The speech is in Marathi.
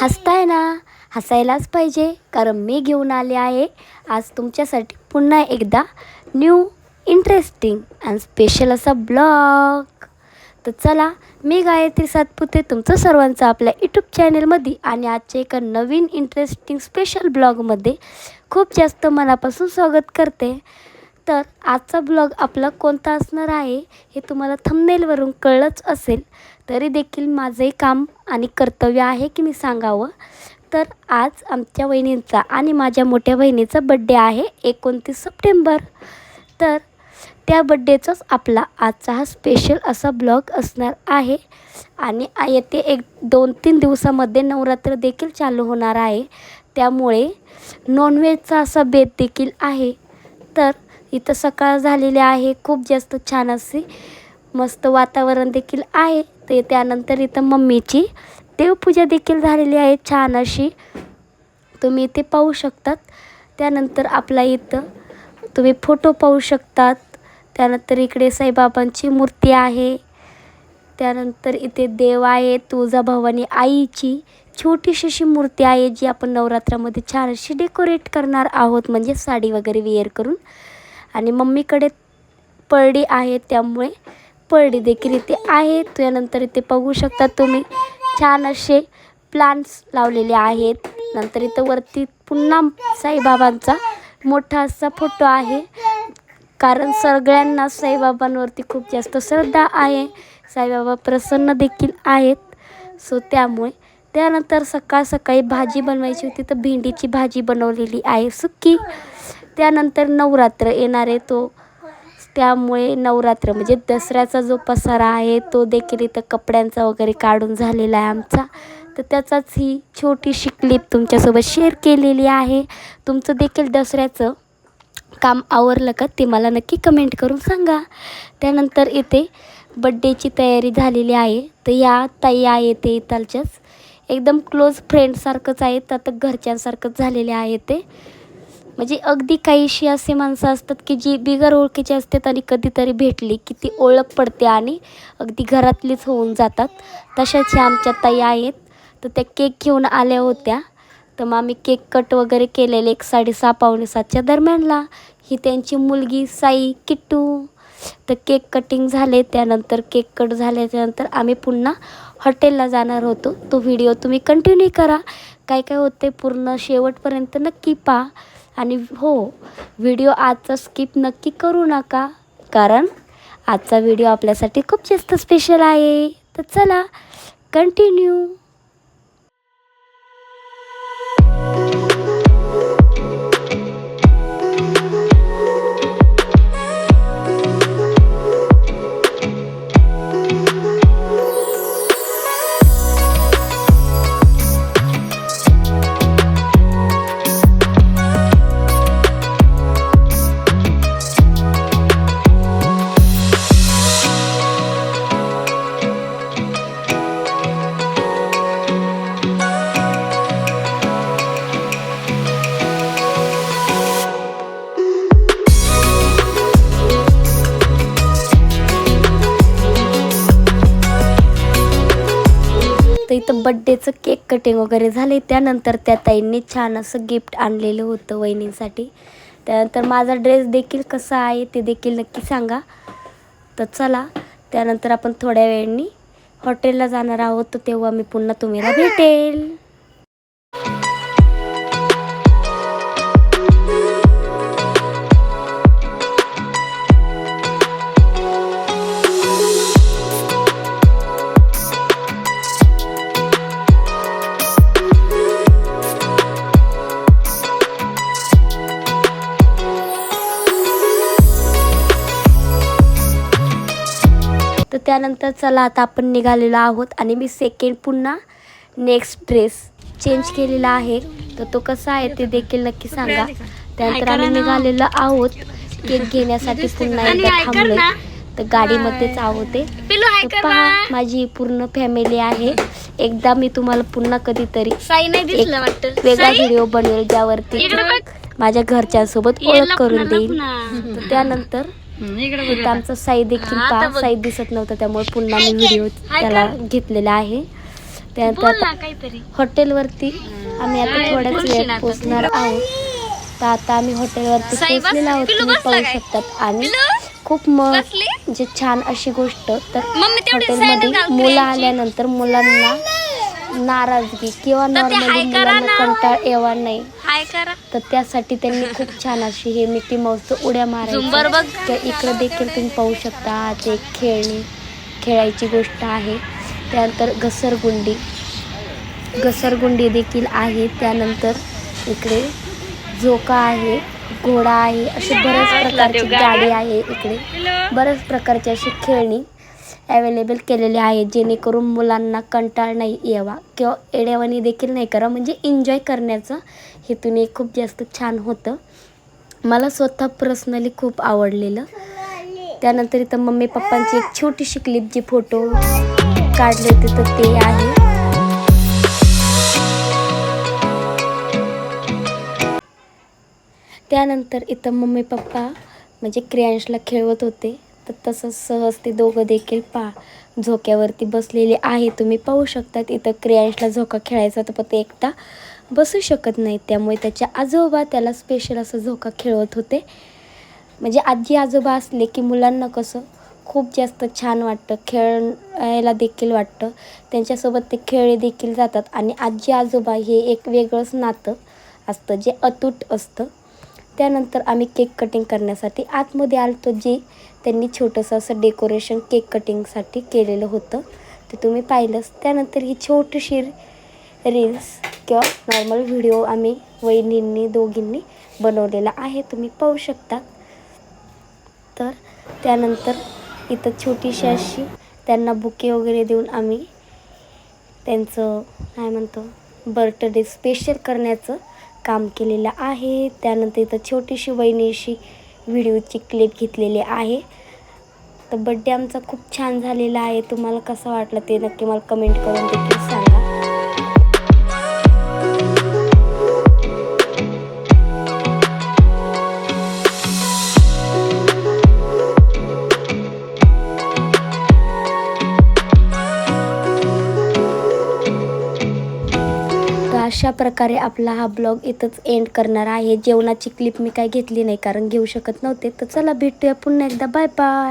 हसताय ना हसायलाच पाहिजे. कारण मी घेऊन आले आहे. आज तुमच्यासाठी पुन्हा एकदा न्यू इंटरेस्टिंग अँड स्पेशल असा ब्लॉग तर चला मी गायत्री सातपुते तुमचं सर्वांचं आपल्या यूट्यूब चॅनलमध्ये आणि आजच्या एका नवीन इंटरेस्टिंग स्पेशल ब्लॉगमध्ये खूप जास्त मनापासून स्वागत करते. तर आजचा ब्लॉग आपला कोणता असणार आहे हे तुम्हाला थंबनेलवरून कळलंच असेल. तरी देखील माझंही काम आणि कर्तव्य आहे की मी सांगावं. तर आज आमच्या वहिनींचा आणि माझ्या मोठ्या बहिणीचा बड्डे आहे एकोणतीस सप्टेंबर. तर त्या बड्डेचाच आपला आजचा हा स्पेशल असा ब्लॉग असणार आहे. आणि येते एक दोन तीन दिवसामध्ये नवरात्र देखील चालू होणार आहे. त्यामुळे नॉनव्हेजचा असा बेत देखील आहे. तर इथं सकाळ झालेली आहे. खूप जास्त छान असे मस्त वातावरण देखील आहे. ते त्यानंतर इथं मम्मीची देवपूजा देखील झालेली आहे. छान अशी. तुम्ही इथे पाहू शकतात. त्यानंतर आपला इथं तुम्ही फोटो पाहू शकतात. त्यानंतर इकडे साईबाबांची मूर्ती आहे. त्यानंतर इथे देव आहे. तुळजाभवानी आईची छोटीशी अशी मूर्ती आहे जी आपण नवरात्रामध्ये छान अशी डेकोरेट करणार आहोत. म्हणजे साडी वगैरे वेअर करून. आणि मम्मीकडे पळडी आहे त्यामुळे पळडी देखील इथे आहे. त्यानंतर इथे बघू शकता तुम्ही. छान असे प्लांट्स लावलेले आहेत. नंतर इथं वरती पुन्हा साईबाबांचा मोठा असा फोटो आहे. कारण सगळ्यांना साईबाबांवरती खूप जास्त श्रद्धा आहे. साईबाबा प्रसन्न देखील आहेत. सो त्यामुळे त्यानंतर सकाळ सकाळी भाजी बनवायची होती. तर भेंडीची भाजी बनवलेली आहे. सुकी त्यानंतर नवरात्र येणार आहे तो. त्यामुळे नवरात्र म्हणजे दसऱ्याचा जो पसारा आहे तो देखील इथं कपड्यांचा वगैरे काढून झालेला आहे आमचा. तर त्याचाच ही छोटीशी क्लिप तुमच्यासोबत शेअर केलेली आहे. तुमचं देखील दसऱ्याचं काम आवरलं का ते मला नक्की कमेंट करून सांगा. त्यानंतर इथे बड्डेची तयारी झालेली आहे. तर या ताई आहे ते इथलच्याच. एकदम क्लोज फ्रेंडसारखंच आहेत आता घरच्यांसारखंच झालेले आहे ते. म्हणजे अगदी काहीशी असे माणसं असतात की जी बिगर ओळखीची असतात आणि कधीतरी भेटली की ती ओळख पडते आणि अगदी घरातलीच होऊन जातात. तशाच ह्या आमच्या ताई आहेत. तर त्या केक घेऊन आल्या होत्या. तर मग आम्ही केक कट वगैरे केलेले एक साडेसहा पावणे सातच्या दरम्यानला. ही त्यांची मुलगी साई किट्टू. तर केक कटिंग झाले त्यानंतर केक कट झाल्याच्यानंतर आम्ही पुन्हा हॉटेलला जाणार होतो. तो व्हिडिओ तुम्ही कंटिन्यू करा. काय काय होते पूर्ण शेवटपर्यंत नक्की पहा. आणि हो व्हिडिओ आजचा स्किप नक्की करू नका. कारण आजचा व्हिडिओ आपल्यासाठी खूप जास्त स्पेशल आहे. तर चला कंटिन्यू इथं बड्डेचं केक कटिंग वगैरे झाले त्यानंतर त्या ताईंनी छान असं गिफ्ट आणलेलं होतं वहिनींसाठी. त्यानंतर माझा ड्रेस देखील कसा आहे ते देखील नक्की सांगा. तर चला त्यानंतर आपण थोड्या वेळाने हॉटेलला जाणार आहोत. तर तेव्हा मी पुन्हा तुम्हाला भेटेल. त्यानंतर चला आता आपण निघालेलो आहोत आणि मी सेकंड पुन्हा नेक्स्ट ड्रेस चेंज केलेला आहे. तर तो कसा आहे ते देखील नक्की सांगा. त्यानंतर आम्ही निघालेलो आहोत. केक घेण्यासाठी पुन्हा एकदा थांबलोय. तर गाडीमध्येच आहोत पहा माझी पूर्ण फॅमिली आहे. एकदा मी तुम्हाला पुन्हा कधीतरी वेगळा व्हिडिओ बनवेल ज्यावरती. माझ्या घरच्यांसोबत ओळख करून देईल. त्यानंतर इथं आमचा साई देखील पहा. साई दिसत नव्हता त्यामुळे पुन्हा मी व्हिडिओ त्याला घेतलेला आहे त्यानंतर हॉटेलवरती आम्ही आता थोड्याच आता. पोचणार आहोत तर आता आम्ही हॉटेलवरती पोचलेलो आहोत तुम्ही पाहू? शकतात आणि? खूप म बसली? म्हणजे छान अशी गोष्ट तर हॉटेलमध्ये मुलं. आल्यानंतर मुलांना नाराजगी किंवा नॉर्मली मुलांना. कंटाळ येवा नाही हाय करा? तर त्यासाठी त्यांनी खूप छान अशी हे मिकी माऊसचं उड्या झुंबर बघ. किंवा इकडं देखील तुम्ही पाहू शकता आज एक खेळणी खेळायची गोष्ट आहे. त्यानंतर घसरगुंडी. घसरगुंडी देखील आहे. त्यानंतर इकडे झोका आहे घोडा आहे अशी बऱ्याच प्रकारची गाडी आहे इकडे. बऱ्याच प्रकारची अशी खेळणी. अवेलेबल केलेले आहे जेणेकरून मुलांना कंटाळ नाही यावा किंवा एड्यावानी देखील नाही करा म्हणजे एन्जॉय करण्याचं हेतूने खूप जास्त छान होतं. मला स्वतः पर्सनली खूप आवडलेलं. त्यानंतर इथं मम्मी पप्पांची एक छोटीशी क्लिप जी फोटो काढले होते तर ते आहे. त्यानंतर इथं मम्मी पप्पा म्हणजे क्रियांशला खेळवत होते. तर तसंच सहज ते दोघं देखील पा झोक्यावरती बसलेले आहे. तुम्ही पाहू शकतात इथं क्रियांशला झोका खेळायचा होता पण ते एकटा बसू शकत नाही. त्यामुळे त्याच्या आजोबा त्याला स्पेशल असं झोका खेळवत होते. म्हणजे आजी आजोबा असले की मुलांना कसं खूप जास्त छान वाटतं. खेळायला देखील वाटतं. त्यांच्यासोबत ते खेळले देखील जातात. आणि आजी आजोबा हे एक वेगळंच नातं असतं जे अतूट असतं. त्यानंतर आम्ही केक कटिंग करण्यासाठी आतमध्ये आलतो जे त्यांनी छोटंसं असं डेकोरेशन केक कटिंगसाठी केलेलं होतं. ते तुम्ही पाहिलंच. त्यानंतर ही छोटीशी रील्स किंवा नॉर्मल व्हिडिओ आम्ही वहिनींनी दोघींनी बनवलेला आहे. तुम्ही पाहू शकता. तर त्यानंतर इथं छोटीशी अशी त्यांना बुके वगैरे देऊन आम्ही त्यांचं काय म्हणतो बर्थडे स्पेशल करण्याचं काम केलेलं आहे. त्यानंतर इथं छोटीशी वहिनीशी व्हिडिओची क्लिप घेतलेली आहे. तर बड्डे आमचा खूप छान झालेला आहे. तुम्हाला कसं वाटलं ते नक्की मला कमेंट करून देखील अशा प्रकारे आपला हा ब्लॉग इथंच एंड करणार आहे. जेवणाची क्लिप मी काय घेतली नाही कारण घेऊ शकत नव्हते. तर चला भेटूया पुन्हा एकदा. Bye bye